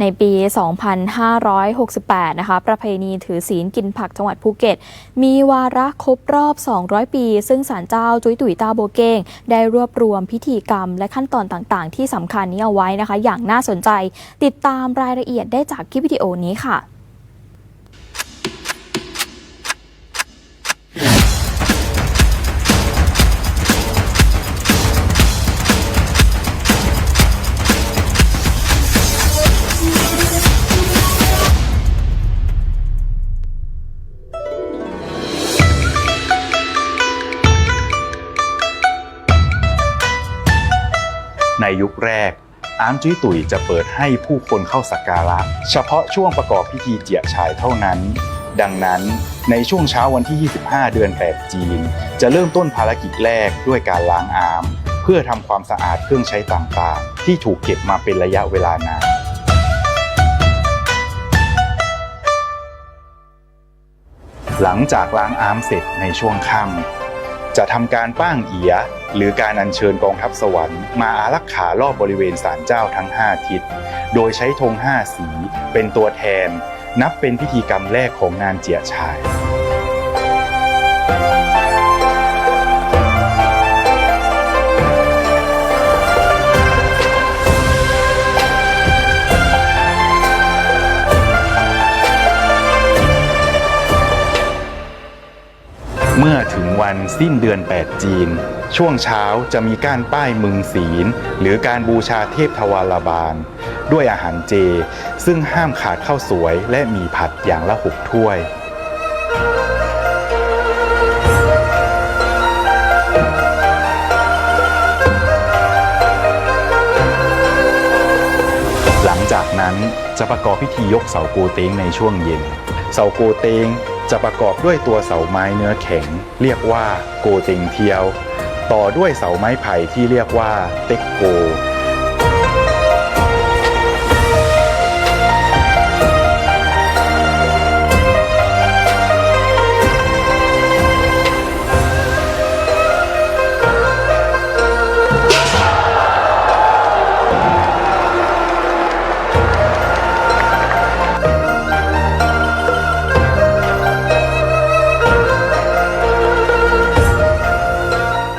ในปี 2568 นะคะ ประเพณีถือศีลกินผักจังหวัดภูเก็ต มีวาระครบรอบ 200 ปี ซึ่งศาลเจ้าจุ้ยตุ๋ยตาโบเก้ง ได้รวบรวมพิธีกรรมและขั้นตอนต่างๆ ที่สำคัญนี้เอาไว้นะคะ อย่างน่าสนใจ ติดตามรายละเอียดได้จากคลิปวิดีโอนี้ค่ะ ยุคแรกอาร์มจุ้ยตุ๋ยจะเปิดให้ผู้คนเข้าสักการะ เฉพาะช่วงประกอบพิธีเจียฉายเท่านั้น ดังนั้นในช่วงเช้าวันที่ 25 เดือน 8 จีน จะเริ่มต้นภารกิจแรกด้วยการล้างอาม เพื่อทำความสะอาดเครื่องใช้ต่างๆ ที่ถูกเก็บมาเป็นระยะเวลานานหลังจากล้างอามเสร็จในช่วงค่ำ จะทำการป้างเอีย หรือการอัญเชิญกองทัพสวรรค์มาอารักขารอบบริเวณศาลเจ้าทั้ง 5 ทิศ โดยใช้ธง5 สีเป็นตัวแทน นับเป็นพิธีกรรมแรกของงานเจียชาย วันสิ้นเดือน 8 จีน ช่วงเช้าจะมีการป้ายมึงศีล หรือการบูชาเทพทวารบาล ด้วยอาหารเจ ซึ่งห้ามขาดข้าวสวยและหมีผัดอย่างละหกถ้วยหลังจากนั้นจะประกอบพิธียกเสาโกเตงในช่วงเย็น เสาโกเตง จะประกอบด้วยตัวเสาไม้เนื้อแข็ง เรียกว่าโกเตงเทียว ต่อด้วยเสาไม้ไผ่ที่เรียกว่าเต็กโก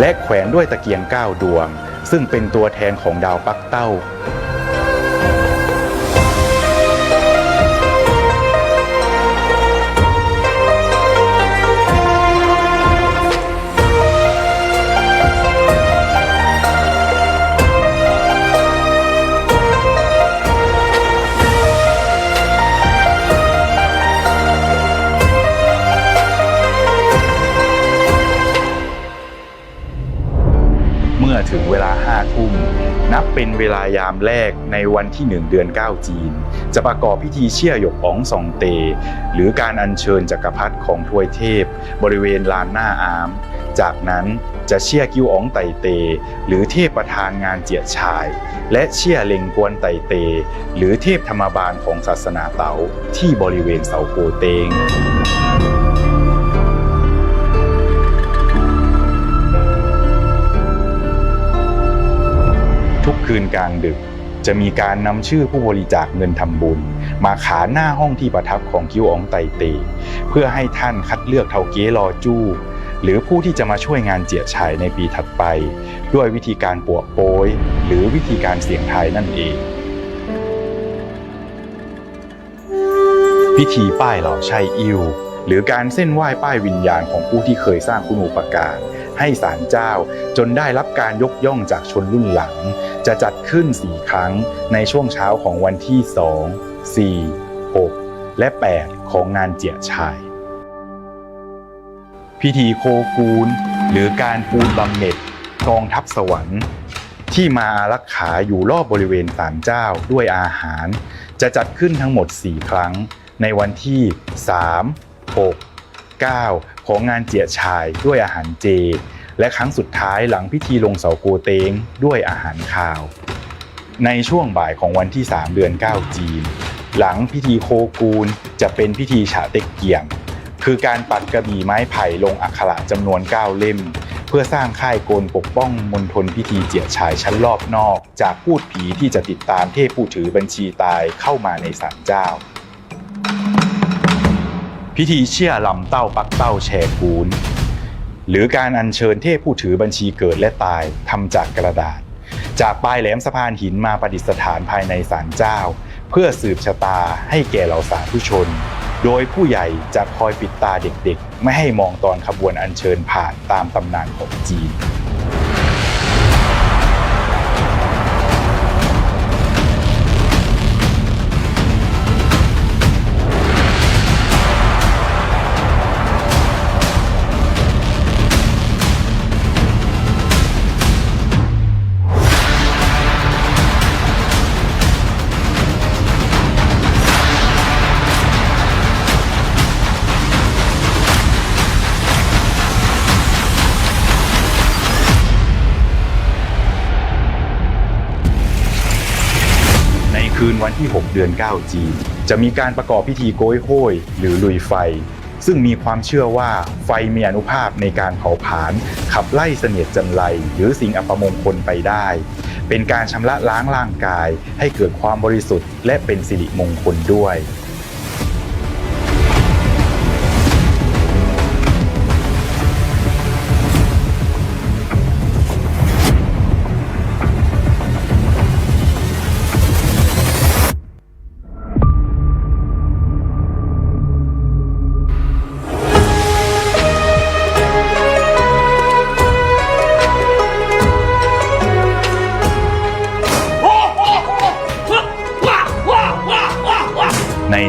และแขวนด้วยตะเกียงเก้าดวง ซึ่งเป็นตัวแทนของดาวปักเต้า เป็นเวลายามแรกในวันที่ 1 เดือน 9 จีน จะประกอบพิธีเชี่ยหยกอ๋องสองเต หรือการอัญเชิญจักรพรรดิของทวยเทพ บริเวณลานหน้าอาม จากนั้นจะเชี่ยกิ้วอ๋องไตเต หรือเทพประธานงานเจียชาย และเชี่ยเล็งกวนไตเต หรือเทพธรรมบาลของศาสนาเต๋าที่บริเวณเสาโกเตง คืนกลางดึก จะมีการนำชื่อผู้บริจาคเงินทำบุญ มาขานหน้าห้องที่ประทับของกิ้วอองไตเต เพื่อให้ท่านคัดเลือกเทาเก๊รอจู้หรือผู้ที่จะมาช่วยงานเจียฉายในปีถัดไป ด้วยวิธีการปวกโป้ยหรือวิธีการเสี่ยงทายนั่นเอง พิธีป้ายเหล่าชัยอิวหรือการเส้นไหว้ป้ายวิญญาณของผู้ที่เคยสร้างคุณูปการ ให้ศาลเจ้า จนได้รับการยกย่องจากชนรุ่นหลัง จะจัดขึ้น 4 ครั้งในช่วงเช้าของวันที่ 2 4 6 และ 8 ของงานเจียชาย พิธีโคกูล หรือการปูนบำเหน็จกองทัพสวรรค์ที่มาอารักขาอยู่รอบบริเวณศาลเจ้าด้วยอาหาร จะจัดขึ้นทั้งหมด 4 ครั้งในวันที่ 3 6 9 ของงานเจียชายด้วยอาหารเจ และครั้งสุดท้ายหลังพิธีลงเสาโกเตงด้วยอาหารคาว ในช่วงบ่ายของวันที่ 3 เดือน 9 จีน หลังพิธีโคกูลจะเป็นพิธีฉาเต็กเกียง คือการปัดกระบี่ไม้ไผ่ลงอักขระจำนวน 9 เล่ม เพื่อสร้างค่ายโกนปกป้องมณฑลพิธีเจียฉายชั้นรอบนอก จากพูดผีที่จะติดตามเทพผู้ถือบัญชีตายเข้ามาในศาลเจ้า พิธีเชี่ยลำเต้าปักเต้าแชกูนหรือการอัญเชิญเทพผู้ถือบัญชีเกิดและตายทำจากกระดาษ จากปลายแหลมสะพานหินมาประดิษฐานภายในศาลเจ้า เพื่อสืบชะตาให้แก่เหล่าสาธุชน โดยผู้ใหญ่จะคอยปิดตาเด็กๆ ไม่ให้มองตอนขบวนอัญเชิญผ่านตามตำนานของจีน คืนวันที่ 6 เดือน 9 จีนจะมีการประกอบพิธีโกยโห้ยหรือลุยไฟ ซึ่งมีความเชื่อว่าไฟมีอนุภาพในการเผาผลาญขับไล่เสนียดจันไรหรือสิ่งอัปมงคลไปได้ เป็นการชำระล้างร่างกายให้เกิดความบริสุทธิ์และเป็นสิริมงคลด้วย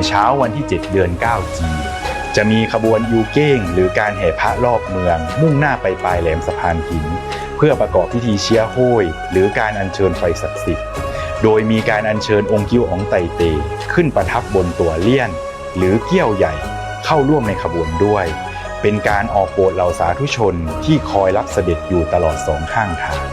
เช้าวันที่ 7 เดือน9จีจะมีขบวนยูเก้ง หรือการแห่พระรอบเมือง มุ่งหน้าไปปลายแหลมสะพานหิน เพื่อประกอบพิธีเชียโห้ยหรือการอัญเชิญไฟศักดิ์สิทธิ์ โดยมีการอัญเชิญองค์กิ้วอองไตเต ขึ้นประทับบนตัวเลี่ยน หรือเกี้ยวใหญ่เข้าร่วมในขบวนด้วย เป็นการออกโปรดเหล่าสาธุชนที่คอยรับเสด็จอยู่ตลอดสองข้างทาง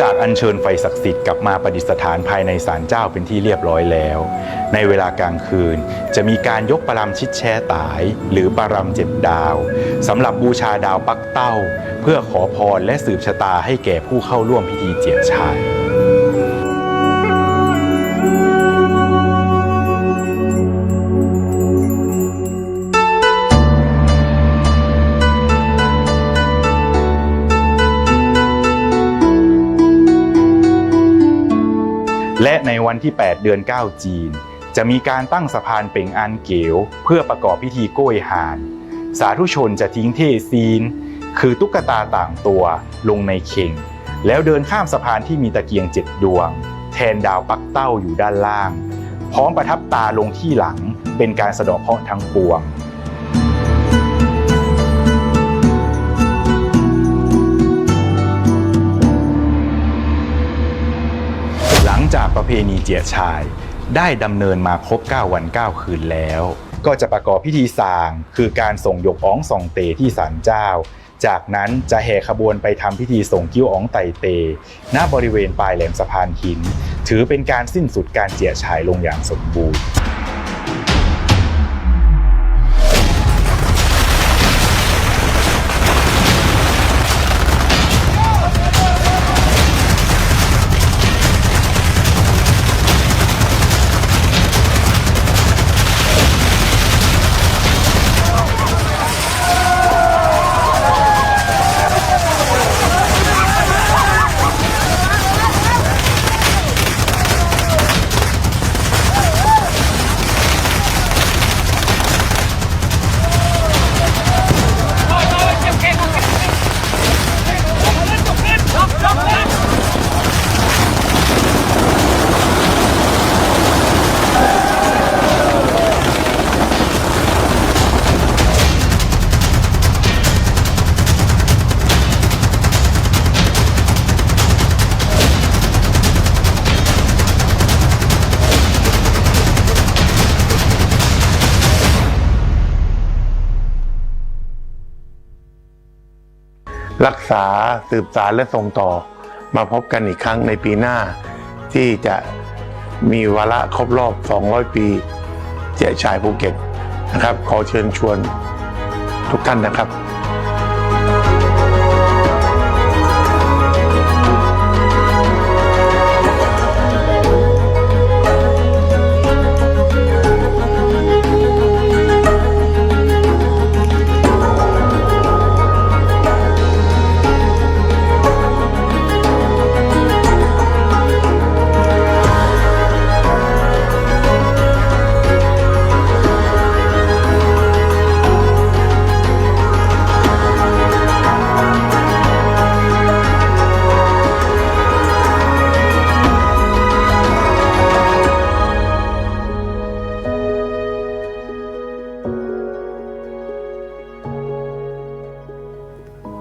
จากอัญเชิญไฟศักดิ์สิทธิ์กลับมาประดิษฐานภายในศาลเจ้าเป็นที่เรียบร้อยแล้ว ในเวลากลางคืนจะมีการยกประลำชิดแช่ตาย หรือประลำเจ็ดดาวสำหรับบูชาดาวปักเต้า เพื่อขอพรและสืบชะตาให้แก่ผู้เข้าร่วมพิธีเจียชาย และในวันที่ 8 เดือน 9 จีน จะมีการตั้งสะพานเป่งอันเก๋วเพื่อประกอบพิธีโก้ยหาน สาธุชนจะทิ้งเทซีน คือตุ๊กตาต่างตัวลงในเข่ง แล้วเดินข้ามสะพานที่มีตะเกียงเจ็ดดวง แทนดาวปักเต้าอยู่ด้านล่าง พร้อมประทับตาลงที่หลังเป็นการสะเดาะเคราะห์ทั้งปวง จากประเพณีเจียชาย ได้ดำเนินมาครบ 9 วัน 9 คืนแล้ว ก็จะประกอบพิธีสางคือการส่งหยกอ้องส่องเตที่ศาลเจ้า จากนั้นจะแห่ขบวนไปทำพิธีส่งกิ้วอ้องไตเต ณบริเวณปลายแหลมสะพานหิน ถือเป็นการสิ้นสุดการเจียชายลงอย่างสมบูรณ์ รักษาสืบสารและส่งต่อ มาพบกันอีกครั้งในปีหน้า ที่จะมีวาระครบรอบ 200 ปีเจ๊ชายภูเก็ตนะครับ ขอเชิญชวนทุกท่านนะครับ